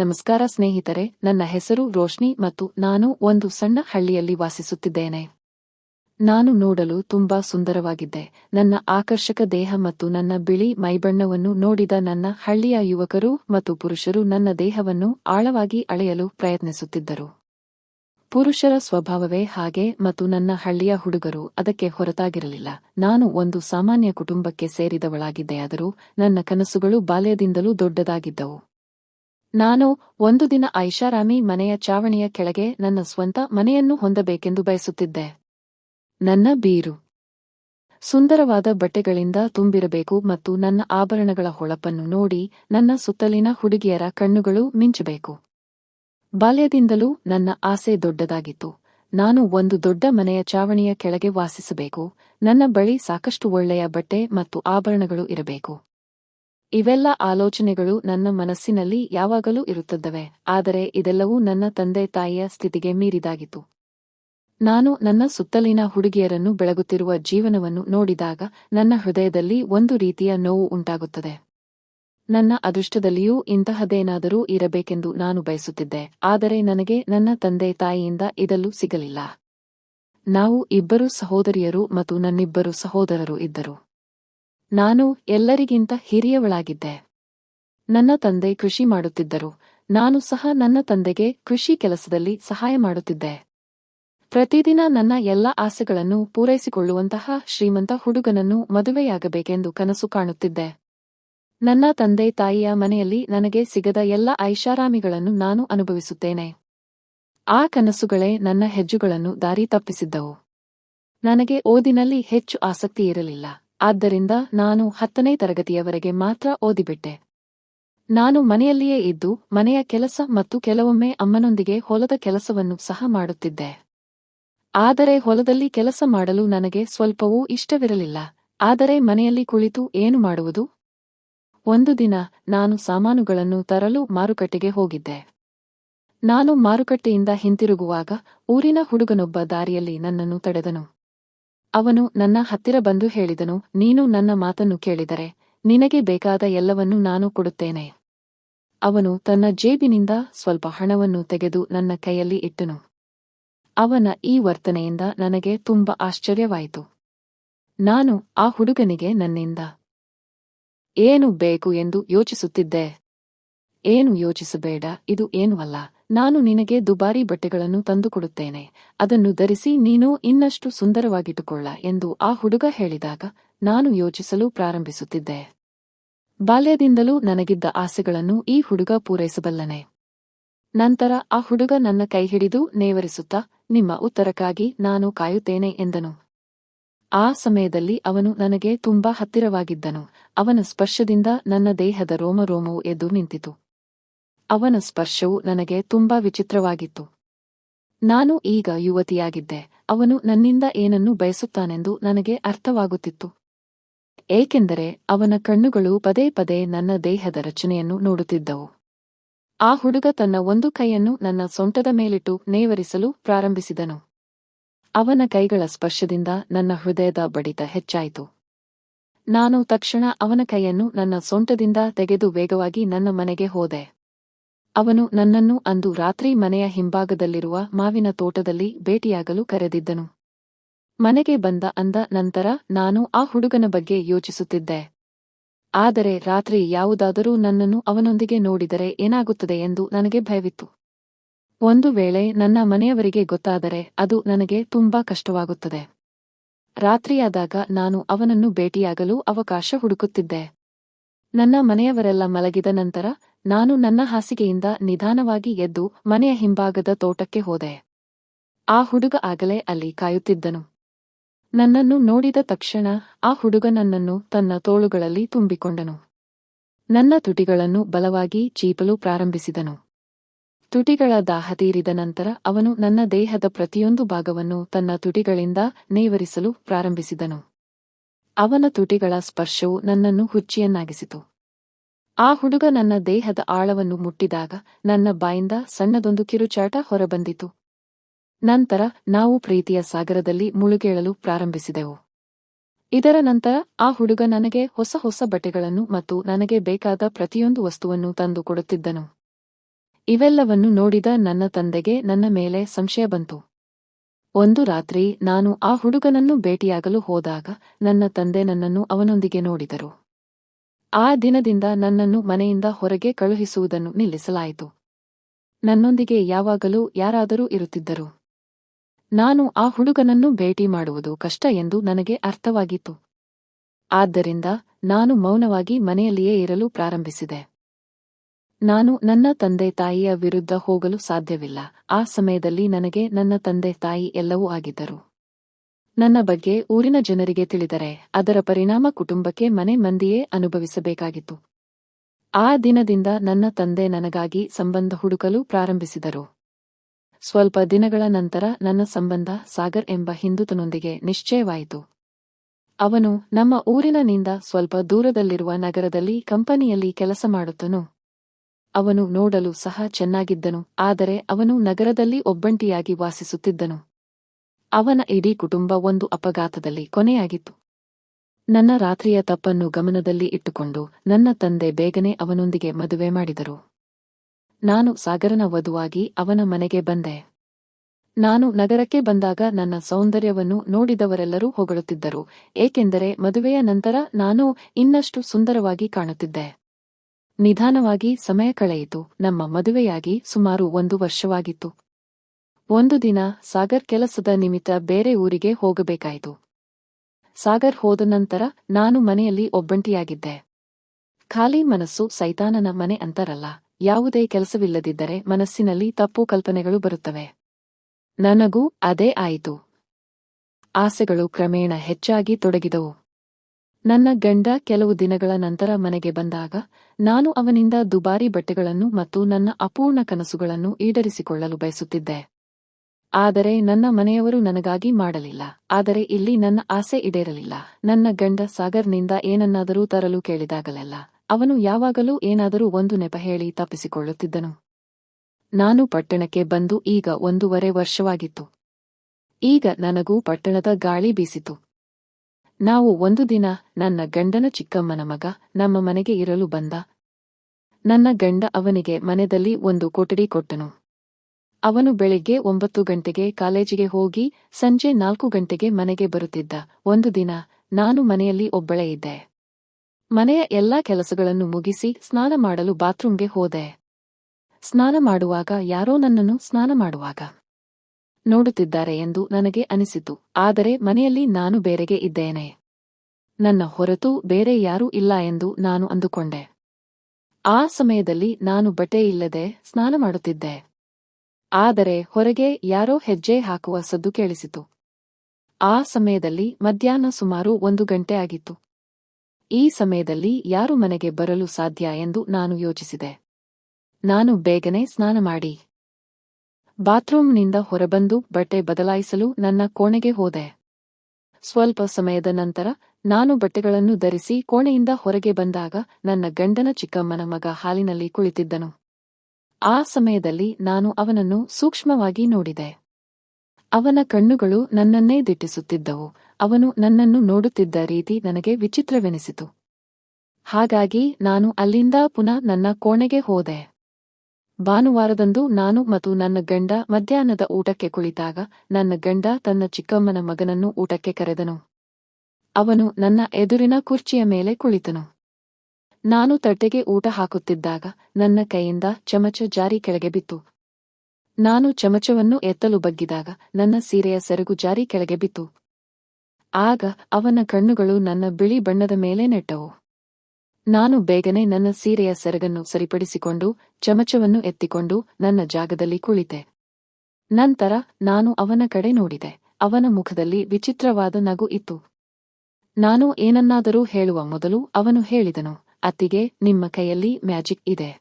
ನಮಸ್ಕಾರ ಸ್ನೇಹಿತರೆ, ನನ್ನ ಹೆಸರು ರೋಶ್ನಿ ಮತ್ತು ನಾನು ಒಂದು ಸಣ್ಣ ಹಳ್ಳಿಯಲ್ಲಿ ವಾಸಿಸುತ್ತಿದ್ದೇನೆ. ನಾನು ನೋಡಲು ತುಂಬಾ ಸುಂದರವಾಗಿದ್ದೆ. ನನ್ನ ಆಕರ್ಷಕ ದೇಹ ಮತ್ತು ನನ್ನ ಬಿಳಿ ಮೈಬಣ್ಣವನ್ನು ನೋಡಿದ ನನ್ನ ಹಳ್ಳಿಯ ಯುವಕರು ಮತ್ತು ಪುರುಷರು ನನ್ನ ದೇಹವನ್ನು ಆಳವಾಗಿ ಅಳೆಯಲು ಪ್ರಯತ್ನಿಸುತ್ತಿದ್ದರು. ಪುರುಷರ ಸ್ವಭಾವವೇ ಹಾಗೆ ಮತ್ತು ನನ್ನ ಹಳ್ಳಿಯ ಹುಡುಗರು ಅದಕ್ಕೆ ಹೊರತಾಗಿರಲಿಲ್ಲ. ನಾನು ಒಂದು ಸಾಮಾನ್ಯ ಕುಟುಂಬಕ್ಕೆ ಸೇರಿದವಳಾಗಿದ್ದೆಯಾದರೂ ನನ್ನ ಕನಸುಗಳು ಬಾಲ್ಯದಿಂದಲೂ ದೊಡ್ಡದಾಗಿದ್ದವು. ನಾನು ಒಂದು ದಿನ ಐಷಾರಾಮಿ ಮನೆಯ ಚಾವಣಿಯ ಕೆಳಗೆ ನನ್ನ ಸ್ವಂತ ಮನೆಯನ್ನು ಹೊಂದಬೇಕೆಂದು ಬಯಸುತ್ತಿದ್ದೆ. ನನ್ನ ಬೀರು. ಸುಂದರವಾದ ಬಟ್ಟೆಗಳಿಂದ ತುಂಬಿರಬೇಕು ಮತ್ತು ನನ್ನ ಆಭರಣಗಳ ಹೊಳಪನ್ನು ನೋಡಿ ನನ್ನ ಸುತ್ತಲಿನ ಹುಡುಗಿಯರ ಕಣ್ಣುಗಳು ಮಿಂಚಬೇಕು. ಬಾಲ್ಯದಿಂದಲೂ ನನ್ನ ಆಸೆ ದೊಡ್ಡದಾಗಿತ್ತು. ನಾನು ಒಂದು ದೊಡ್ಡ ಮನೆಯ ಚಾವಣಿಯ ಕೆಳಗೆ ವಾಸಿಸಬೇಕು. ನನ್ನ ಬಳಿ ಸಾಕಷ್ಟು ಒಳ್ಳೆಯ ಬಟ್ಟೆ ಮತ್ತು ಆಭರಣಗಳು ಇರಬೇಕು. ಇವೆಲ್ಲ ಆಲೋಚನೆಗಳು ನನ್ನ ಮನಸ್ಸಿನಲ್ಲಿ ಯಾವಾಗಲೂ ಇರುತ್ತಿದ್ದವೆ, ಆದರೆ ಇದೆಲ್ಲವೂ ನನ್ನ ತಂದೆ ತಾಯಿಯ ಸ್ಥಿತಿಗೆ ಮೀರಿದಾಗಿತು ನಾನು ನನ್ನ ಸುತ್ತಲಿನ ಹುಡುಗಿಯರನ್ನು ಬೆಳಗುತ್ತಿರುವ ಜೀವನವನ್ನು ನೋಡಿದಾಗ ನನ್ನ ಹೃದಯದಲ್ಲಿ ಒಂದು ರೀತಿಯ ನೋವು ಉಂಟಾಗುತ್ತದೆ. ನನ್ನ ಅದೃಷ್ಟದಲ್ಲಿಯೂ ಇಂತಹದೇನಾದರೂ ಇರಬೇಕೆಂದು ನಾನು ಬಯಸುತ್ತಿದ್ದೆ, ಆದರೆ ನನಗೆ ನನ್ನ ತಂದೆ ತಾಯಿಯಿಂದ ಇದಲ್ಲೂ ಸಿಗಲಿಲ್ಲ. ನಾವು ಇಬ್ಬರು ಸಹೋದರಿಯರು ಮತ್ತು ನನ್ನಿಬ್ಬರು ಸಹೋದರರು ಇದ್ದರು. ನಾನು ಎಲ್ಲರಿಗಿಂತ ಹಿರಿಯವಳಾಗಿದ್ದೆ. ನನ್ನ ತಂದೆ ಕೃಷಿ ಮಾಡುತ್ತಿದ್ದರು. ನಾನು ಸಹ ನನ್ನ ತಂದೆಗೆ ಕೃಷಿ ಕೆಲಸದಲ್ಲಿ ಸಹಾಯ ಮಾಡುತ್ತಿದ್ದೆ. ಪ್ರತಿದಿನ ನನ್ನ ಎಲ್ಲ ಆಸೆಗಳನ್ನು ಪೂರೈಸಿಕೊಳ್ಳುವಂತಹ ಶ್ರೀಮಂತ ಹುಡುಗನನ್ನು ಮದುವೆಯಾಗಬೇಕೆಂದು ಕನಸು ಕಾಣುತ್ತಿದ್ದೆ. ನನ್ನ ತಂದೆ ತಾಯಿಯ ಮನೆಯಲ್ಲಿ ನನಗೆ ಸಿಗದ ಎಲ್ಲ ಐಷಾರಾಮಿಗಳನ್ನು ನಾನು ಅನುಭವಿಸುತ್ತೇನೆ. ಆ ಕನಸುಗಳೇ ನನ್ನ ಹೆಜ್ಜುಗಳನ್ನು ದಾರಿ ತಪ್ಪಿಸಿದ್ದವು. ನನಗೆ ಓದಿನಲ್ಲಿ ಹೆಚ್ಚು ಆಸಕ್ತಿ ಇರಲಿಲ್ಲ. ಆದ್ದರಿಂದ ನಾನು ಹತ್ತನೇ ತರಗತಿಯವರೆಗೆ ಮಾತ್ರ ಓದಿಬಿಟ್ಟೆ. ನಾನು ಮನೆಯಲ್ಲಿಯೇ ಇದ್ದು, ಮನೆಯ ಕೆಲಸ ಮತ್ತು ಕೆಲವೊಮ್ಮೆ ಅಮ್ಮನೊಂದಿಗೆ ಹೊಲದ ಕೆಲಸವನ್ನು ಸಹ ಮಾಡುತ್ತಿದ್ದೆ. ಆದರೆ ಹೊಲದಲ್ಲಿ ಕೆಲಸ ಮಾಡಲು ನನಗೆ ಸ್ವಲ್ಪವೂ ಇಷ್ಟವಿರಲಿಲ್ಲ. ಆದರೆ ಮನೆಯಲ್ಲಿ ಕುಳಿತು ಏನು ಮಾಡುವುದು? ಒಂದು ದಿನ ನಾನು ಸಾಮಾನುಗಳನ್ನು ತರಲು ಮಾರುಕಟ್ಟೆಗೆ ಹೋಗಿದ್ದೆ. ನಾನು ಮಾರುಕಟ್ಟೆಯಿಂದ ಹಿಂತಿರುಗುವಾಗ ಊರಿನ ಹುಡುಗನೊಬ್ಬ ದಾರಿಯಲ್ಲಿ ನನ್ನನ್ನು ತಡೆದನು. ಅವನು ನನ್ನ ಹತ್ತಿರ ಬಂದು ಹೇಳಿದನು, ನೀನು ನನ್ನ ಮಾತನ್ನು ಕೇಳಿದರೆ, ನಿನಗೆ ಬೇಕಾದ ಎಲ್ಲವನ್ನೂ ನಾನು ಕೊಡುತ್ತೇನೆ. ಅವನು ತನ್ನ ಜೇಬಿನಿಂದ ಸ್ವಲ್ಪ ಹಣವನ್ನು ತೆಗೆದು ನನ್ನ ಕೈಯಲ್ಲಿ ಇಟ್ಟನು. ಅವನ ಈ ವರ್ತನೆಯಿಂದ ನನಗೆ ತುಂಬ ಆಶ್ಚರ್ಯವಾಯಿತು. ನಾನು ಆ ಹುಡುಗನಿಗೆ ನನ್ನಿಂದ, ಏನು ಬೇಕು ಎಂದು ಯೋಚಿಸುತ್ತಿದ್ದೆ? ಏನು ಯೋಚಿಸಬೇಡ, ಇದು ಏನೂ ಅಲ್ಲ. ನಾನು ನಿನಗೆ ದುಬಾರಿ ಬಟ್ಟೆಗಳನ್ನು ತಂದುಕೊಡುತ್ತೇನೆ. ಅದನ್ನು ಧರಿಸಿ ನೀನು ಇನ್ನಷ್ಟು ಸುಂದರವಾಗಿಟ್ಟುಕೊಳ್ಳ ಎಂದು ಆ ಹುಡುಗ ಹೇಳಿದಾಗ ನಾನು ಯೋಚಿಸಲು ಪ್ರಾರಂಭಿಸುತ್ತಿದ್ದೆ. ಬಾಲ್ಯದಿಂದಲೂ ನನಗಿದ್ದ ಆಸೆಗಳನ್ನು ಈ ಹುಡುಗ ಪೂರೈಸಬಲ್ಲನೆ. ನಂತರ ಆ ಹುಡುಗ ನನ್ನ ಕೈ ಹಿಡಿದು ನೇವರಿಸುತ್ತಾ, ನಿಮ್ಮ ಉತ್ತರಕ್ಕಾಗಿ ನಾನು ಕಾಯುತ್ತೇನೆ ಎಂದನು. ಆ ಸಮಯದಲ್ಲಿ ಅವನು ನನಗೆ ತುಂಬಾ ಹತ್ತಿರವಾಗಿದ್ದನು. ಅವನ ಸ್ಪರ್ಶದಿಂದ ನನ್ನ ದೇಹದ ರೋಮರೋಮವು ಎದ್ದು ನಿಂತಿತು. ಅವನ ಸ್ಪರ್ಶವು ನನಗೆ ತುಂಬಾ ವಿಚಿತ್ರವಾಗಿತ್ತು. ನಾನು ಈಗ ಯುವತಿಯಾಗಿದ್ದೆ, ಅವನು ನನ್ನಿಂದ ಏನನ್ನು ಬಯಸುತ್ತಾನೆಂದು ನನಗೆ ಅರ್ಥವಾಗುತ್ತಿತ್ತು. ಏಕೆಂದರೆ ಅವನ ಕಣ್ಣುಗಳು ಪದೇ ಪದೇ ನನ್ನ ದೇಹದ ರಚನೆಯನ್ನು ನೋಡುತ್ತಿದ್ದವು. ಆ ಹುಡುಗ ತನ್ನ ಒಂದು ಕೈಯನ್ನು ನನ್ನ ಸೊಂಟದ ಮೇಲಿಟ್ಟು ನೇವರಿಸಲು ಪ್ರಾರಂಭಿಸಿದನು. ಅವನ ಕೈಗಳ ಸ್ಪರ್ಶದಿಂದ ನನ್ನ ಹೃದಯದ ಬಡಿತ ಹೆಚ್ಚಾಯಿತು. ನಾನು ತಕ್ಷಣ ಅವನ ಕೈಯನ್ನು ನನ್ನ ಸೊಂಟದಿಂದ ತೆಗೆದು ವೇಗವಾಗಿ ನನ್ನ ಮನೆಗೆ ಹೋದೆ. ಅವನು ನನ್ನನ್ನು ಅಂದು ರಾತ್ರಿ ಮನೆಯ ಹಿಂಭಾಗದಲ್ಲಿರುವ ಮಾವಿನ ತೋಟದಲ್ಲಿ ಭೇಟಿಯಾಗಲು ಕರೆದಿದ್ದನು. ಮನೆಗೆ ಬಂದ ಅಂದ ನಂತರ ನಾನು ಆ ಹುಡುಗನ ಬಗ್ಗೆ ಯೋಚಿಸುತ್ತಿದ್ದೆ. ಆದರೆ ರಾತ್ರಿ ಯಾವುದಾದರೂ ನನ್ನನ್ನು ಅವನೊಂದಿಗೆ ನೋಡಿದರೆ ಏನಾಗುತ್ತದೆ ಎಂದು ನನಗೆ ಭಯವಿತ್ತು. ಒಂದು ವೇಳೆ ನನ್ನ ಮನೆಯವರಿಗೆ ಗೊತ್ತಾದರೆ ಅದು ನನಗೆ ತುಂಬಾ ಕಷ್ಟವಾಗುತ್ತದೆ. ರಾತ್ರಿಯಾದಾಗ ನಾನು ಅವನನ್ನು ಭೇಟಿಯಾಗಲು ಅವಕಾಶ ಹುಡುಕುತ್ತಿದ್ದೆ. ನನ್ನ ಮನೆಯವರೆಲ್ಲ ಮಲಗಿದ ನಂತರ ನಾನು ನನ್ನ ಹಾಸಿಗೆಯಿಂದ ನಿಧಾನವಾಗಿ ಎದ್ದು ಮನೆಯ ಹಿಂಭಾಗದ ತೋಟಕ್ಕೆ ಹೋದೆ. ಆ ಹುಡುಗ ಆಗಲೇ ಅಲ್ಲಿ ಕಾಯುತ್ತಿದ್ದನು. ನನ್ನನ್ನು ನೋಡಿದ ತಕ್ಷಣ ಆ ಹುಡುಗ ನನ್ನನ್ನು ತನ್ನ ತೋಳುಗಳಲ್ಲಿ ತುಂಬಿಕೊಂಡನು. ನನ್ನ ತುಟಿಗಳನ್ನು ಬಲವಾಗಿ ಚೀಪಲು ಪ್ರಾರಂಭಿಸಿದನು. ತುಟಿಗಳ ದಾಹ ತೀರಿದ ನಂತರ ಅವನು ನನ್ನ ದೇಹದ ಪ್ರತಿಯೊಂದು ಭಾಗವನ್ನು ತನ್ನ ತುಟಿಗಳಿಂದ ನೇವರಿಸಲು ಪ್ರಾರಂಭಿಸಿದನು. ಅವನ ತುಟಿಗಳ ಸ್ಪರ್ಶವು ನನ್ನನ್ನು ಹುಚ್ಚಿಯನ್ನಾಗಿಸಿತು. ಆ ಹುಡುಗ ನನ್ನ ದೇಹದ ಆಳವನ್ನು ಮುಟ್ಟಿದಾಗ ನನ್ನ ಬಾಯಿಂದ ಸಣ್ಣದೊಂದು ಕಿರುಚಾಟ ಹೊರಬಂದಿತು. ನಂತರ ನಾವು ಪ್ರೀತಿಯ ಸಾಗರದಲ್ಲಿ ಮುಳುಗೇಳಲು ಪ್ರಾರಂಭಿಸಿದೆವು. ಇದರ ನಂತರ ಆ ಹುಡುಗ ನನಗೆ ಹೊಸ ಹೊಸ ಬಟ್ಟೆಗಳನ್ನು ಮತ್ತು ನನಗೆ ಬೇಕಾದ ಪ್ರತಿಯೊಂದು ವಸ್ತುವನ್ನು ತಂದು ಕೊಡುತ್ತಿದ್ದನು. ಇವೆಲ್ಲವನ್ನು ನೋಡಿದ ನನ್ನ ತಂದೆಗೆ ನನ್ನ ಮೇಲೆ ಸಂಶಯ ಬಂತು. ಒಂದು ರಾತ್ರಿ ನಾನು ಆ ಹುಡುಗನನ್ನು ಭೇಟಿಯಾಗಲು ಹೋದಾಗ ನನ್ನ ತಂದೆ ನನ್ನನ್ನು ಅವನೊಂದಿಗೆ ನೋಡಿದರು. ಆ ದಿನದಿಂದ ನನ್ನನ್ನು ಮನೆಯಿಂದ ಹೊರಗೆ ಕಳುಹಿಸುವುದನ್ನು ನಿಲ್ಲಿಸಲಾಯಿತು. ನನ್ನೊಂದಿಗೆ ಯಾವಾಗಲೂ ಯಾರಾದರೂ ಇರುತ್ತಿದ್ದರು. ನಾನು ಆ ಹುಡುಗನನ್ನು ಭೇಟಿ ಮಾಡುವುದು ಕಷ್ಟ ಎಂದು ನನಗೆ ಅರ್ಥವಾಗಿತ್ತು. ಆದ್ದರಿಂದ ನಾನು ಮೌನವಾಗಿ ಮನೆಯಲ್ಲಿಯೇ ಇರಲು ಪ್ರಾರಂಭಿಸಿದೆ. ನಾನು ನನ್ನ ತಂದೆ ತಾಯಿಯ ವಿರುದ್ಧ ಹೋಗಲು ಸಾಧ್ಯವಿಲ್ಲ. ಆ ಸಮಯದಲ್ಲಿ ನನಗೆ ನನ್ನ ತಂದೆ ತಾಯಿ ಎಲ್ಲವೂ ಆಗಿದ್ದರು. ನನ್ನ ಬಗ್ಗೆ ಊರಿನ ಜನರಿಗೆ ತಿಳಿದರೆ ಅದರ ಪರಿಣಾಮ ಕುಟುಂಬಕ್ಕೆ ಮನೆ ಮಂದಿಯೇ ಅನುಭವಿಸಬೇಕಾಗಿತ್ತು. ಆ ದಿನದಿಂದ ನನ್ನ ತಂದೆ ನನಗಾಗಿ ಸಂಬಂಧ ಹುಡುಕಲು ಪ್ರಾರಂಭಿಸಿದರು. ಸ್ವಲ್ಪ ದಿನಗಳ ನಂತರ ನನ್ನ ಸಂಬಂಧ ಸಾಗರ್ ಎಂಬ ಹಿಂದುತನೊಂದಿಗೆ ನಿಶ್ಚಯವಾಯಿತು. ಅವನು, ನಮ್ಮ ಊರಿನನಿಂದ ಸ್ವಲ್ಪ ದೂರದಲ್ಲಿರುವ ನಗರದಲ್ಲಿ ಕಂಪನಿಯಲ್ಲಿ ಕೆಲಸ ಮಾಡುತ್ತನು. ಅವನು ನೋಡಲು ಸಹ ಚೆನ್ನಾಗಿದ್ದನು, ಆದರೆ ಅವನು ನಗರದಲ್ಲಿ ಒಬ್ಬಂಟಿಯಾಗಿ ವಾಸಿಸುತ್ತಿದ್ದನು. ಅವನ ಇಡೀ ಕುಟುಂಬ ಒಂದು ಅಪಘಾತದಲ್ಲಿ ಕೊನೆಯಾಗಿತ್ತು. ನನ್ನ ರಾತ್ರಿಯ ತಪ್ಪನ್ನು ಗಮನದಲ್ಲಿ ಇಟ್ಟುಕೊಂಡು ನನ್ನ ತಂದೆ ಬೇಗನೆ ಅವನೊಂದಿಗೆ ಮದುವೆ ಮಾಡಿದರು. ನಾನು ಸಾಗರನ ವಧುವಾಗಿ ಅವನ ಮನೆಗೆ ಬಂದೆ. ನಾನು ನಗರಕ್ಕೆ ಬಂದಾಗ ನನ್ನ ಸೌಂದರ್ಯವನ್ನು ನೋಡಿದವರೆಲ್ಲರೂ ಹೊಗಳುತ್ತಿದ್ದರು, ಏಕೆಂದರೆ ಮದುವೆಯ ನಂತರ ನಾನು ಇನ್ನಷ್ಟು ಸುಂದರವಾಗಿ ಕಾಣುತ್ತಿದ್ದೆ. ನಿಧಾನವಾಗಿ ಸಮಯ ಕಳೆಯಿತು, ನಮ್ಮ ಮದುವೆಯಾಗಿ ಸುಮಾರು ಒಂದು ವರ್ಷವಾಗಿತ್ತು. ಒಂದು ದಿನ ಸಾಗರ್ ಕೆಲಸದ ನಿಮಿತ್ತ ಬೇರೆ ಊರಿಗೆ ಹೋಗಬೇಕಾಯಿತು. ಸಾಗರ್ ಹೋದ ನಂತರ ನಾನು ಮನೆಯಲ್ಲಿ ಒಬ್ಬಂಟಿಯಾಗಿದ್ದೆ. ಖಾಲಿ ಮನಸ್ಸು ಸೈತಾನನ ಮನೆ ಅಂತರಲ್ಲ, ಯಾವುದೇ ಕೆಲಸವಿಲ್ಲದಿದ್ದರೆ ಮನಸ್ಸಿನಲ್ಲಿ ತಪ್ಪು ಕಲ್ಪನೆಗಳು ಬರುತ್ತವೆ. ನನಗೂ ಅದೇ ಆಯಿತು. ಆಸೆಗಳು ಕ್ರಮೇಣ ಹೆಚ್ಚಾಗಿ ತೊಡಗಿದವು. ನನ್ನ ಗಂಡ ಕೆಲವು ದಿನಗಳ ನಂತರ ಮನೆಗೆ ಬಂದಾಗ, ನಾನು ಅವನಿಂದ ದುಬಾರಿ ಬಟ್ಟೆಗಳನ್ನು ಮತ್ತು ನನ್ನ ಅಪೂರ್ಣ ಕನಸುಗಳನ್ನು ಈಡರಿಸಿಕೊಳ್ಳಲು ಬಯಸುತ್ತಿದ್ದೆ. ಆದರೆ ನನ್ನ ಮನೆಯವರು ನನಗಾಗಿ ಮಾಡಲಿಲ್ಲ. ಆದರೆ ಇಲ್ಲಿ ನನ್ನ ಆಸೆ ಈಡೇರಲಿಲ್ಲ. ನನ್ನ ಗಂಡ ಸಾಗರ್ನಿಂದ ಏನನ್ನಾದರೂ ತರಲು ಕೇಳಿದಾಗಲೆಲ್ಲ. ಅವನು ಯಾವಾಗಲೂ ಏನಾದರೂ ಒಂದು ನೆಪ ಹೇಳಿ ತಪ್ಪಿಸಿಕೊಳ್ಳುತ್ತಿದ್ದನು. ನಾನು ಪಟ್ಟಣಕ್ಕೆ ಬಂದು ಈಗ ಒಂದೂವರೆ ವರ್ಷವಾಗಿತ್ತು. ಈಗ ನನಗೂ ಪಟ್ಟಣದ ಗಾಳಿ ಬೀಸಿತು. ನಾವು ಒಂದು ದಿನ ನನ್ನ ಗಂಡನ ಚಿಕ್ಕಮ್ಮನ ಮಗ ನಮ್ಮ ಮನೆಗೆ ಇರಲು ಬಂದ. ನನ್ನ ಗಂಡ ಅವನಿಗೆ ಮನೆಯಲ್ಲಿ ಒಂದು ಕೊಠಡಿ ಕೊಟ್ಟನು. ಅವನು ಬೆಳಿಗ್ಗೆ ಒಂಬತ್ತು ಗಂಟೆಗೆ ಕಾಲೇಜಿಗೆ ಹೋಗಿ ಸಂಜೆ ನಾಲ್ಕು ಗಂಟೆಗೆ ಮನೆಗೆ ಬರುತ್ತಿದ್ದ. ಒಂದು ದಿನ ನಾನು ಮನೆಯಲ್ಲಿ ಒಬ್ಬಳೇ ಇದ್ದೆ. ಮನೆಯ ಎಲ್ಲಾ ಕೆಲಸಗಳನ್ನು ಮುಗಿಸಿ ಸ್ನಾನ ಮಾಡಲು ಬಾತ್ರೂಮ್ಗೆ ಹೋದೆ. ಸ್ನಾನ ಮಾಡುವಾಗ ಯಾರೋ ನನ್ನನ್ನು ಸ್ನಾನ ಮಾಡುವಾಗ ನೋಡುತ್ತಿದ್ದಾರೆ ಎಂದು ನನಗೆ ಅನಿಸಿತು. ಆದರೆ ಮನೆಯಲ್ಲಿ ನಾನು ಬೇರೆಗೆ ಇದ್ದೇನೆ. ನನ್ನ ಹೊರತು ಬೇರೆ ಯಾರೂ ಇಲ್ಲ ಎಂದು ನಾನು ಅಂದುಕೊಂಡೆ. ಆ ಸಮಯದಲ್ಲಿ ನಾನು ಬಟ್ಟೆ ಇಲ್ಲದೆ ಸ್ನಾನ ಮಾಡುತ್ತಿದ್ದೆ. ಆದರೆ ಹೊರಗೆ ಯಾರೋ ಹೆಜ್ಜೆ ಹಾಕುವ ಸದ್ದು ಕೇಳಿಸಿತು. ಆ ಸಮಯದಲ್ಲಿ ಮಧ್ಯಾಹ್ನ ಸುಮಾರು ಒಂದು ಗಂಟೆ ಆಗಿತ್ತು. ಈ ಸಮಯದಲ್ಲಿ ಯಾರು ಮನೆಗೆ ಬರಲು ಸಾಧ್ಯ ಎಂದು ನಾನು ಯೋಚಿಸಿದೆ. ನಾನು ಬೇಗನೆ ಸ್ನಾನ ಮಾಡಿ. ಬಾತ್ರೂಮ್ನಿಂದ ಹೊರಬಂದು ಬಟ್ಟೆ ಬದಲಾಯಿಸಲು ನನ್ನ ಕೋಣೆಗೆ ಹೋದೆ. ಸ್ವಲ್ಪ ಸಮಯದ ನಂತರ ನಾನು ಬಟ್ಟೆಗಳನ್ನು ಧರಿಸಿ ಕೋಣೆಯಿಂದ ಹೊರಗೆ ಬಂದಾಗ ನನ್ನ ಗಂಡನ ಚಿಕ್ಕಮ್ಮನ ಮಗ ಹಾಲಿನಲ್ಲಿ ಕುಳಿತಿದ್ದನು. ಆ ಸಮಯದಲ್ಲಿ ನಾನು ಅವನನ್ನು ಸೂಕ್ಷ್ಮವಾಗಿ ನೋಡಿದೆ. ಅವನ ಕಣ್ಣುಗಳು ನನ್ನನ್ನೇ ದಿಟ್ಟಿಸುತ್ತಿದ್ದವು. ಅವನು ನನ್ನನ್ನು ನೋಡುತ್ತಿದ್ದ ರೀತಿ ನನಗೆ ವಿಚಿತ್ರವೆನಿಸಿತು. ಹಾಗಾಗಿ ನಾನು ಅಲ್ಲಿಂದ ಪುನಃ ನನ್ನ ಕೋಣೆಗೆ ಹೋದೆ. ಭಾನುವಾರದಂದು ನಾನು ಮತ್ತು ನನ್ನ ಗಂಡ ಮಧ್ಯಾಹ್ನದ ಊಟಕ್ಕೆ ಕುಳಿತಾಗ ನನ್ನ ಗಂಡ ತನ್ನ ಚಿಕ್ಕಮ್ಮನ ಮಗನನ್ನು ಊಟಕ್ಕೆ ಕರೆದನು. ಅವನು ನನ್ನ ಎದುರಿನ ಕುರ್ಚಿಯ ಮೇಲೆ ಕುಳಿತನು. ನಾನು ತಟ್ಟೆಗೆ ಊಟ ಹಾಕುತ್ತಿದ್ದಾಗ ನನ್ನ ಕೈಯಿಂದ ಚಮಚ ಜಾರಿ ಕೆಳಗೆ ಬಿತ್ತು. ನಾನು ಚಮಚವನ್ನು ಎತ್ತಲು ಬಗ್ಗಿದಾಗ ನನ್ನ ಸೀರೆಯ ಸೆರಗು ಜಾರಿ ಕೆಳಗೆ ಬಿತ್ತು. ಆಗ ಅವನ ಕಣ್ಣುಗಳು ನನ್ನ ಬಿಳಿ ಬಣ್ಣದ ಮೇಲೆ ನೆಟ್ಟವು. ನಾನು ಬೇಗನೆ ನನ್ನ ಸೀರೆಯ ಸೆರಗನ್ನು ಸರಿಪಡಿಸಿಕೊಂಡು ಚಮಚವನ್ನು ಎತ್ತಿಕೊಂಡು ನನ್ನ ಜಾಗದಲ್ಲಿ ಕುಳಿತೆ. ನಂತರ ನಾನು ಅವನ ಕಡೆ ನೋಡಿದೆ. ಅವನ ಮುಖದಲ್ಲಿ ವಿಚಿತ್ರವಾದ ನಗು ಇತ್ತು. ನಾನು ಏನನ್ನಾದರೂ ಹೇಳುವ ಮೊದಲು ಅವನು ಹೇಳಿದನು ಅತ್ತಿಗೆ, ನಿಮ್ಮ ಕೈಯಲ್ಲಿ ಮ್ಯಾಜಿಕ್ ಇದೆ.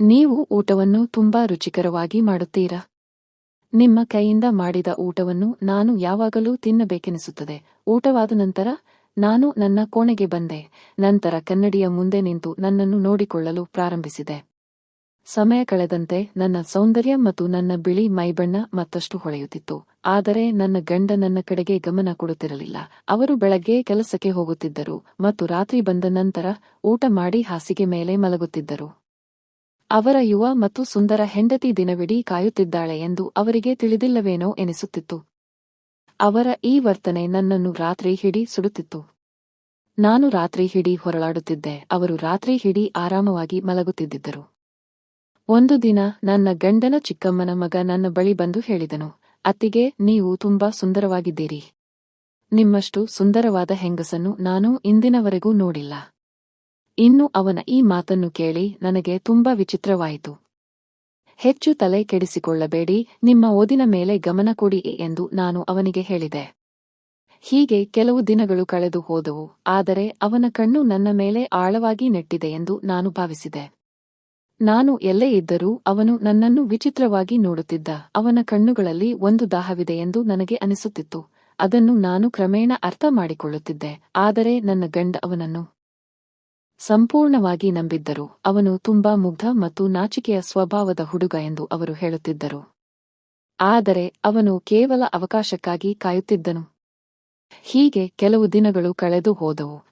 ನೀವು ಊಟವನ್ನು ತುಂಬಾ ರುಚಿಕರವಾಗಿ ಮಾಡುತ್ತೀರಾ? ನಿಮ್ಮ ಕೈಯಿಂದ ಮಾಡಿದ ಊಟವನ್ನು ನಾನು ಯಾವಾಗಲೂ ತಿನ್ನಬೇಕೆನಿಸುತ್ತದೆ. ಊಟವಾದ ನಂತರ ನಾನು ನನ್ನ ಕೋಣೆಗೆ ಬಂದೆ. ನಂತರ ಕನ್ನಡಿಯ ಮುಂದೆ ನಿಂತು ನನ್ನನ್ನು ನೋಡಿಕೊಳ್ಳಲು ಪ್ರಾರಂಭಿಸಿದೆ. ಸಮಯ ಕಳೆದಂತೆ ನನ್ನ ಸೌಂದರ್ಯ ಮತ್ತು ನನ್ನ ಬಿಳಿ ಮೈಬಣ್ಣ ಮತ್ತಷ್ಟು ಹೊಳೆಯುತ್ತಿತ್ತು. ಆದರೆ ನನ್ನ ಗಂಡ ನನ್ನ ಕಡೆಗೆ ಗಮನ ಕೊಡುತ್ತಿರಲಿಲ್ಲ. ಅವರು ಬೆಳಗ್ಗೆ ಕೆಲಸಕ್ಕೆ ಹೋಗುತ್ತಿದ್ದರು ಮತ್ತು ರಾತ್ರಿ ಬಂದ ನಂತರ ಊಟ ಮಾಡಿ ಹಾಸಿಗೆ ಮೇಲೆ ಮಲಗುತ್ತಿದ್ದರು. ಅವರ ಯುವ ಮತ್ತು ಸುಂದರ ಹೆಂಡತಿ ದಿನವಿಡೀ ಕಾಯುತ್ತಿದ್ದಾಳೆ ಎಂದು ಅವರಿಗೆ ತಿಳಿದಿಲ್ಲವೇನೋ ಎನಿಸುತ್ತಿತ್ತು. ಅವರ ಈ ವರ್ತನೆ ನನ್ನನ್ನು ರಾತ್ರಿ ಹಿಡಿ ಸುಡುತ್ತಿತ್ತು. ನಾನು ರಾತ್ರಿ ಹಿಡಿ ಹೊರಳಾಡುತ್ತಿದ್ದೆ ಅವರು ರಾತ್ರಿ ಹಿಡಿ ಆರಾಮವಾಗಿ ಮಲಗುತ್ತಿದ್ದರು. ಒಂದು ದಿನ ನನ್ನ ಗಂಡನ ಚಿಕ್ಕಮ್ಮನ ಮಗ ನನ್ನ ಬಳಿ ಬಂದು ಹೇಳಿದನು, ಅತ್ತಿಗೆ, ನೀವು ತುಂಬಾ ಸುಂದರವಾಗಿದ್ದೀರಿ. ನಿಮ್ಮಷ್ಟು ಸುಂದರವಾದ ಹೆಂಗಸನ್ನು ನಾನು ಇಂದಿನವರೆಗೂ ನೋಡಿಲ್ಲ. ಇನ್ನು ಅವನ ಈ ಮಾತನ್ನು ಕೇಳಿ ನನಗೆ ತುಂಬಾ ವಿಚಿತ್ರವಾಯಿತು. ಹೆಚ್ಚು ತಲೆ ಕೆಡಿಸಿಕೊಳ್ಳಬೇಡಿ, ನಿಮ್ಮ ಓದಿನ ಮೇಲೆ ಗಮನ ಕೊಡಿ ಎಂದು ನಾನು ಅವನಿಗೆ ಹೇಳಿದೆ. ಹೀಗೆ ಕೆಲವು ದಿನಗಳು ಕಳೆದು ಹೋದವು, ಆದರೆ ಅವನ ಕಣ್ಣು ನನ್ನ ಮೇಲೆ ಆಳವಾಗಿ ನೆಟ್ಟಿದೆ ಎಂದು ನಾನು ಭಾವಿಸಿದೆ. ನಾನು ಎಲ್ಲೇ ಇದ್ದರೂ ಅವನು ನನ್ನನ್ನು ವಿಚಿತ್ರವಾಗಿ ನೋಡುತ್ತಿದ್ದ. ಅವನ ಕಣ್ಣುಗಳಲ್ಲಿ ಒಂದು ದಾಹವಿದೆ ಎಂದು ನನಗೆ ಅನಿಸುತ್ತಿತ್ತು. ಅದನ್ನು ನಾನು ಕ್ರಮೇಣ ಅರ್ಥ ಮಾಡಿಕೊಳ್ಳುತ್ತಿದ್ದೆ. ಆದರೆ ನನ್ನ ಗಂಡ ಅವನನ್ನು ಸಂಪೂರ್ಣವಾಗಿ ನಂಬಿದ್ದರು. ಅವನು ತುಂಬಾ ಮುಗ್ಧ ಮತ್ತು ನಾಚಿಕೆಯ ಸ್ವಭಾವದ ಹುಡುಗ ಎಂದು ಅವರು ಹೇಳುತ್ತಿದ್ದರು. ಆದರೆ ಅವನು ಕೇವಲ ಅವಕಾಶಕ್ಕಾಗಿ ಕಾಯುತ್ತಿದ್ದನು. ಹೀಗೆ ಕೆಲವು ದಿನಗಳು ಕಳೆದು ಹೋದವು.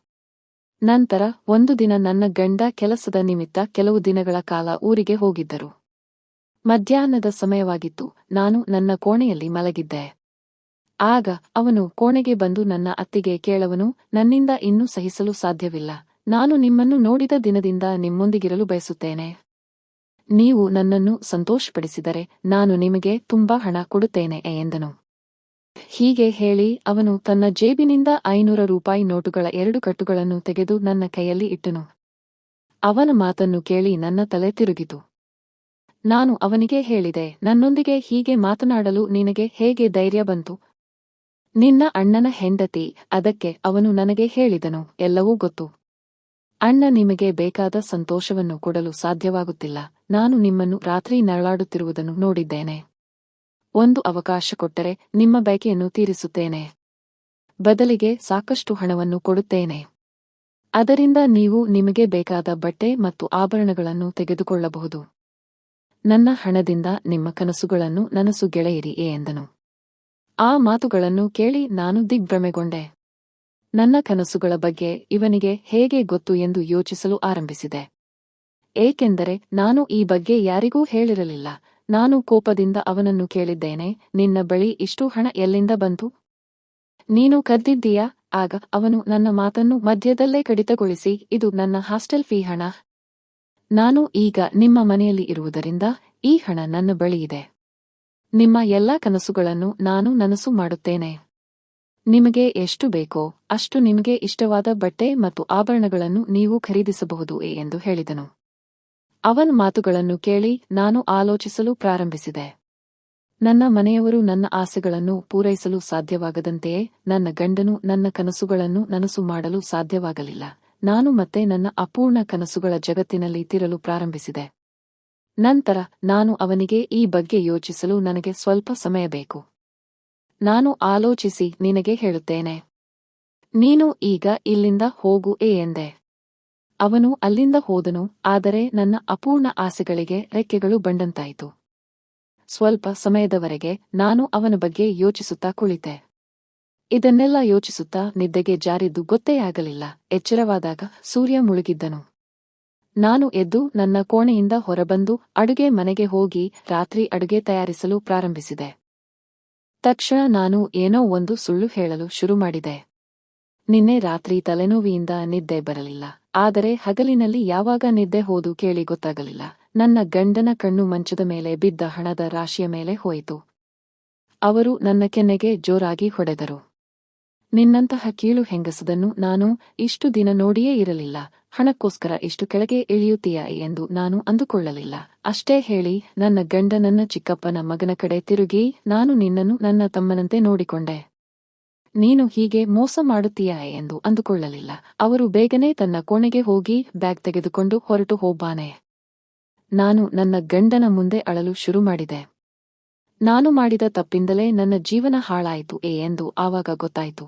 ನಂತರ ಒಂದು ದಿನ ನನ್ನ ಗಂಡ ಕೆಲಸದ ನಿಮಿತ್ತ ಕೆಲವು ದಿನಗಳ ಕಾಲ ಊರಿಗೆ ಹೋಗಿದ್ದರು. ಮಧ್ಯಾಹ್ನದ ಸಮಯವಾಗಿತ್ತು, ನಾನು ನನ್ನ ಕೋಣೆಯಲ್ಲಿ ಮಲಗಿದ್ದೆ. ಆಗ ಅವನು ಕೋಣೆಗೆ ಬಂದು ನನ್ನ ಅತ್ತಿಗೆ ಕೇಳವನು, ನನ್ನಿಂದ ಇನ್ನೂ ಸಹಿಸಲು ಸಾಧ್ಯವಿಲ್ಲ, ನಾನು ನಿಮ್ಮನ್ನು ನೋಡಿದ ದಿನದಿಂದ ನಿಮ್ಮೊಂದಿಗಿರಲು ಬಯಸುತ್ತೇನೆ. ನೀವು ನನ್ನನ್ನು ಸಂತೋಷಪಡಿಸಿದರೆ ನಾನು ನಿಮಗೆ ತುಂಬಾ ಹಣ ಕೊಡುತ್ತೇನೆ ಎಂದನು. ಹೀಗೆ ಹೇಳಿ ಅವನು ತನ್ನ ಜೇಬಿನಿಂದ ಐನೂರ ರೂಪಾಯಿ ನೋಟುಗಳ ಎರಡು ಕಟ್ಟುಗಳನ್ನು ತೆಗೆದು ನನ್ನ ಕೈಯಲ್ಲಿ ಇಟ್ಟನು. ಅವನ ಮಾತನ್ನು ಕೇಳಿ ನನ್ನ ತಲೆ ತಿರುಗಿತು. ನಾನು ಅವನಿಗೆ ಹೇಳಿದೆ, ನನ್ನೊಂದಿಗೆ ಹೀಗೆ ಮಾತನಾಡಲು ನಿನಗೆ ಹೇಗೆ ಧೈರ್ಯ ಬಂತು? ನಿನ್ನ ಅಣ್ಣನ ಹೆಂಡತಿ, ಅದಕ್ಕೆ ಅವನು ನನಗೆ ಹೇಳಿದನು, ಎಲ್ಲವೂ ಗೊತ್ತು. ಅಣ್ಣ ನಿಮಗೆ ಬೇಕಾದ ಸಂತೋಷವನ್ನು ಕೊಡಲು ಸಾಧ್ಯವಾಗುತ್ತಿಲ್ಲ. ನಾನು ನಿಮ್ಮನ್ನು ರಾತ್ರಿ ನರಳಾಡುತ್ತಿರುವುದನ್ನು ನೋಡಿದ್ದೇನೆ. ಒಂದು ಅವಕಾಶ ಕೊಟ್ಟರೆ ನಿಮ್ಮ ಬಯಕೆಯನ್ನು ತೀರಿಸುತ್ತೇನೆ. ಬದಲಿಗೆ ಸಾಕಷ್ಟು ಹಣವನ್ನು ಕೊಡುತ್ತೇನೆ. ಅದರಿಂದ ನೀವು ನಿಮಗೆ ಬೇಕಾದ ಬಟ್ಟೆ ಮತ್ತು ಆಭರಣಗಳನ್ನು ತೆಗೆದುಕೊಳ್ಳಬಹುದು. ನನ್ನ ಹಣದಿಂದ ನಿಮ್ಮ ಕನಸುಗಳನ್ನು ನನಸು ಗೆಳೆಯಿರಿ ಎಂದನು. ಆ ಮಾತುಗಳನ್ನು ಕೇಳಿ ನಾನು ದಿಗ್ಭ್ರಮೆಗೊಂಡೆ. ನನ್ನ ಕನಸುಗಳ ಬಗ್ಗೆ ಇವನಿಗೆ ಹೇಗೆ ಗೊತ್ತು ಎಂದು ಯೋಚಿಸಲು ಆರಂಭಿಸಿದೆ. ಏಕೆಂದರೆ ನಾನು ಈ ಬಗ್ಗೆ ಯಾರಿಗೂ ಹೇಳಿರಲಿಲ್ಲ. ನಾನು ಕೋಪದಿಂದ ಅವನನ್ನು ಕೇಳಿದ್ದೇನೆ, ನಿನ್ನ ಬಳಿ ಇಷ್ಟು ಹಣ ಎಲ್ಲಿಂದ ಬಂತು? ನೀನು ಕದ್ದಿದ್ದೀಯಾ? ಆಗ ಅವನು ನನ್ನ ಮಾತನ್ನು ಮಧ್ಯದಲ್ಲೇ ಕಡಿತಗೊಳಿಸಿ, ಇದು ನನ್ನ ಹಾಸ್ಟೆಲ್ ಫೀ ಹಣ. ನಾನು ಈಗ ನಿಮ್ಮ ಮನೆಯಲ್ಲಿ ಇರುವುದರಿಂದ ಈ ಹಣ ನನ್ನ ಬಳಿ ಇದೆ. ನಿಮ್ಮ ಎಲ್ಲಾ ಕನಸುಗಳನ್ನು ನಾನು ನನಸು ಮಾಡುತ್ತೇನೆ. ನಿಮಗೆ ಎಷ್ಟು ಬೇಕೋ ಅಷ್ಟು ನಿಮಗೆ ಇಷ್ಟವಾದ ಬಟ್ಟೆ ಮತ್ತು ಆಭರಣಗಳನ್ನು ನೀವು ಖರೀದಿಸಬಹುದು ಎಂದು ಹೇಳಿದನು. ಅವನ ಮಾತುಗಳನ್ನು ಕೇಳಿ ನಾನು ಆಲೋಚಿಸಲು ಪ್ರಾರಂಭಿಸಿದೆ. ನನ್ನ ಮನೆಯವರು ನನ್ನ ಆಸೆಗಳನ್ನು ಪೂರೈಸಲು ಸಾಧ್ಯವಾಗದಂತೆಯೇ ನನ್ನ ಗಂಡನು ನನ್ನ ಕನಸುಗಳನ್ನು ನನಸು ಮಾಡಲು ಸಾಧ್ಯವಾಗಲಿಲ್ಲ. ನಾನು ಮತ್ತೆ ನನ್ನ ಅಪೂರ್ಣ ಕನಸುಗಳ ಜಗತ್ತಿನಲ್ಲಿ ತಿರಲು ಪ್ರಾರಂಭಿಸಿದೆ. ನಂತರ ನಾನು ಅವನಿಗೆ ಈ ಬಗ್ಗೆ ಯೋಚಿಸಲು ನನಗೆ ಸ್ವಲ್ಪ ಸಮಯ ಬೇಕು. ನಾನು ಆಲೋಚಿಸಿ ನಿನಗೆ ಹೇಳುತ್ತೇನೆ. ನೀನು ಈಗ ಇಲ್ಲಿಂದ ಹೋಗು ಏ ಎಂದೆ. ಅವನು ಅಲ್ಲಿಂದ ಹೋದನು, ಆದರೆ ನನ್ನ ಅಪೂರ್ಣ ಆಸೆಗಳಿಗೆ ರೆಕ್ಕೆಗಳು ಬಂಡಂತಾಯಿತು ಸ್ವಲ್ಪ ಸಮಯದವರೆಗೆ ನಾನು ಅವನ ಬಗ್ಗೆ ಯೋಚಿಸುತ್ತಾ ಕುಳಿತೆ. ಇದನ್ನೆಲ್ಲ ಯೋಚಿಸುತ್ತಾ ನಿದ್ದೆಗೆ ಜಾರಿದ್ದು ಗೊತ್ತೇ ಆಗಲಿಲ್ಲ. ಎಚ್ಚರವಾದಾಗ ಸೂರ್ಯ ಮುಳುಗಿದ್ದನು. ನಾನು ಎದ್ದು ನನ್ನ ಕೋಣೆಯಿಂದ ಹೊರಬಂದು ಅಡುಗೆ ಮನೆಗೆ ಹೋಗಿ ರಾತ್ರಿ ಅಡುಗೆ ತಯಾರಿಸಲು ಪ್ರಾರಂಭಿಸಿದೆ. ತಕ್ಷಣ ನಾನು ಏನೋ ಒಂದು ಸುಳ್ಳು ಹೇಳಲು ಶುರು ಮಾಡಿದೆ ನಿನ್ನೆ ರಾತ್ರಿ ತಲೆನೋವಿಯಿಂದ ನಿದ್ದೆ ಬರಲಿಲ್ಲ. ಆದರೆ ಹಗಲಿನಲ್ಲಿ ಯಾವಾಗ ನಿದ್ದೆ ಹೋದು ಕೇಳಿ ಗೊತ್ತಾಗಲಿಲ್ಲ. ನನ್ನ ಗಂಡನ ಕಣ್ಣು ಮಂಚದ ಮೇಲೆ ಬಿದ್ದ ಹಣದ ರಾಶಿಯ ಮೇಲೆ ಹೋಯಿತು. ಅವರು ನನ್ನ ಕೆನ್ನೆಗೆ ಜೋರಾಗಿ ಹೊಡೆದರು. ನಿನ್ನಂತಹ ಕೀಳು ಹೆಂಗಸದನ್ನು ನಾನು ಇಷ್ಟು ದಿನ ನೋಡಿಯೇ ಇರಲಿಲ್ಲ. ಹಣಕ್ಕೋಸ್ಕರ ಇಷ್ಟು ಕೆಳಗೆ ಇಳಿಯುತ್ತೀಯಾ ಎಂದು ನಾನು ಅಂದುಕೊಳ್ಳಲಿಲ್ಲ. ಅಷ್ಟೇ ಹೇಳಿ, ನನ್ನ ಗಂಡನನ್ನ ಚಿಕ್ಕಪ್ಪನ ಮಗನ ಕಡೆ ತಿರುಗಿ, ನಾನು ನಿನ್ನನ್ನು ನನ್ನ ತಮ್ಮನಂತೆ ನೋಡಿಕೊಂಡೆ. ನೀನು ಹೀಗೆ ಮೋಸ ಮಾಡುತ್ತೀಯಾ ಎಂದು ಅಂದುಕೊಳ್ಳಲಿಲ್ಲ. ಅವರು ಬೇಗನೆ ತನ್ನ ಕೋಣೆಗೆ ಹೋಗಿ ಬ್ಯಾಗ್ ತೆಗೆದುಕೊಂಡು ಹೊರಟು ಹೋಗ್ಬಾನೆ ನಾನು ನನ್ನ ಗಂಡನ ಮುಂದೆ ಅಳಲು ಶುರು ಮಾಡಿದೆ. ನಾನು ಮಾಡಿದ ತಪ್ಪಿಂದಲೇ ನನ್ನ ಜೀವನ ಹಾಳಾಯಿತು ಏ ಎಂದು ಆವಾಗ ಗೊತ್ತಾಯಿತು.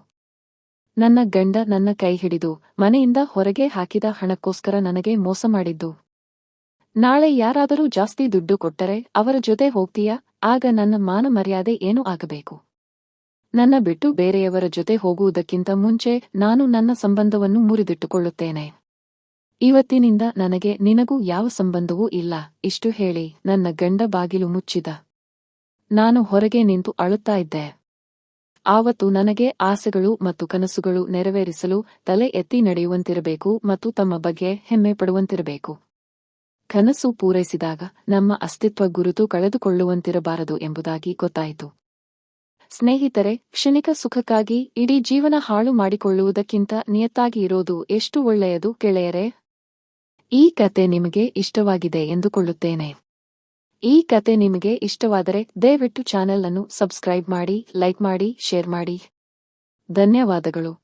ನನ್ನ ಗಂಡ ನನ್ನ ಕೈ ಹಿಡಿದು ಮನೆಯಿಂದ ಹೊರಗೆ ಹಾಕಿದ ಹಣಕ್ಕೋಸ್ಕರ ನನಗೆ ಮೋಸ ಮಾಡಿದ್ದು. ನಾಳೆ ಯಾರಾದರೂ ಜಾಸ್ತಿ ದುಡ್ಡು ಕೊಟ್ಟರೆ ಅವರ ಜೊತೆ ಹೋಗ್ತೀಯಾ? ಆಗ ನನ್ನ ಮಾನ ಮರ್ಯಾದೆ ಏನೂ ಆಗಬೇಕು. ನನ್ನ ಬಿಟ್ಟು ಬೇರೆಯವರ ಜೊತೆ ಹೋಗುವುದಕ್ಕಿಂತ ಮುಂಚೆ ನಾನು ನನ್ನ ಸಂಬಂಧವನ್ನು ಮುರಿದಿಟ್ಟುಕೊಳ್ಳುತ್ತೇನೆ. ಇವತ್ತಿನಿಂದ ನನಗೆ ನಿನಗೂ ಯಾವ ಸಂಬಂಧವೂ ಇಲ್ಲ, ಇಷ್ಟು ಹೇಳಿ, ನನ್ನ ಗಂಡ ಬಾಗಿಲು ಮುಚ್ಚಿದ. ನಾನು ಹೊರಗೆ ನಿಂತು ಅಳುತ್ತಾ ಇದ್ದೆ. ಆವತ್ತು ನನಗೆ ಆಸೆಗಳು ಮತ್ತು ಕನಸುಗಳು ನೆರವೇರಿಸಲು ತಲೆ ಎತ್ತಿ ನಡೆಯುವಂತಿರಬೇಕು ಮತ್ತು ತಮ್ಮ ಬಗ್ಗೆ ಹೆಮ್ಮೆ ಪಡುವಂತಿರಬೇಕು. ಕನಸು ಪೂರೈಸಿದಾಗ ನಮ್ಮ ಅಸ್ತಿತ್ವ ಗುರುತು ಕಳೆದುಕೊಳ್ಳುವಂತಿರಬಾರದು ಎಂಬುದಾಗಿ ಗೊತ್ತಾಯಿತು. ಸ್ನೇಹಿತರೆ, ಕ್ಷಣಿಕ ಸುಖಕ್ಕಾಗಿ ಇಡೀ ಜೀವನ ಹಾಳು ಮಾಡಿಕೊಳ್ಳುವುದಕ್ಕಿಂತ ನಿಯತ್ತಾಗಿ ಇರೋದು ಎಷ್ಟು ಒಳ್ಳೆಯದು ಗೆಳೆಯರೆ? ಈ ಕತೆ ನಿಮಗೆ ಇಷ್ಟವಾಗಿದೆ ಎಂದುಕೊಳ್ಳುತ್ತೇನೆ. ಈ ಕತೆ ನಿಮಗೆ ಇಷ್ಟವಾದರೆ ದಯವಿಟ್ಟು ಚಾನೆಲ್ ಅನ್ನು ಸಬ್ಸ್ಕ್ರೈಬ್ ಮಾಡಿ, ಲೈಕ್ ಮಾಡಿ, ಶೇರ್ ಮಾಡಿ. ಧನ್ಯವಾದಗಳು.